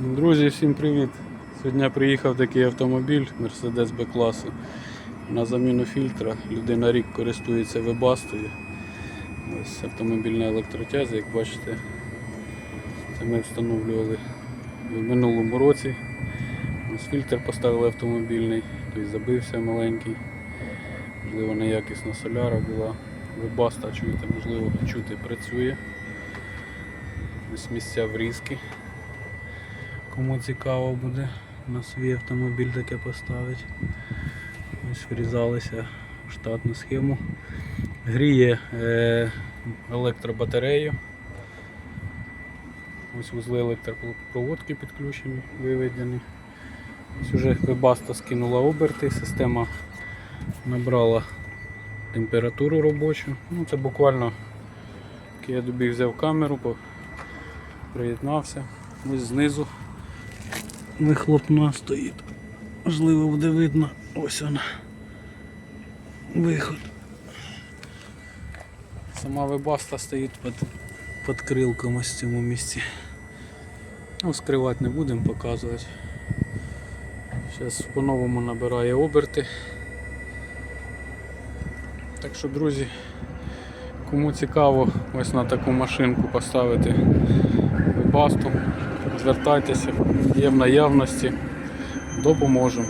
Друзі, всім привіт! Сьогодні приїхав такий автомобіль Mercedes B-класу на заміну фільтра. Людина рік користується вебастою. Ось автомобільна електротязя, як бачите, це ми встановлювали в минулому році. Ось фільтр поставили автомобільний, той забився маленький. Можливо, неякісна соляра була. Вебаста, чуєте, можливо, чути працює. Ось місця врізки. Кому цікаво буде на свій автомобіль таке поставити. Ось врізалися в штатну схему. Гріє е, електробатарею. Ось вузли електропроводки підключені, виведені. Ось уже вебаста скинула оберти, система набрала температуру робочу. Ну, це буквально я добіг взяв камеру, приєднався. Ось знизу вихлопна стоїть. Можливо буде видно. Ось вона. Виход. Сама вебаста стоїть під, під крилком ось в цьому місці. Ну, скривати не будемо показувати. Зараз по-новому набирає оберти. Так що, друзі, кому цікаво ось на таку машинку поставити вебасту, звертайтеся, є в наявності, допоможемо.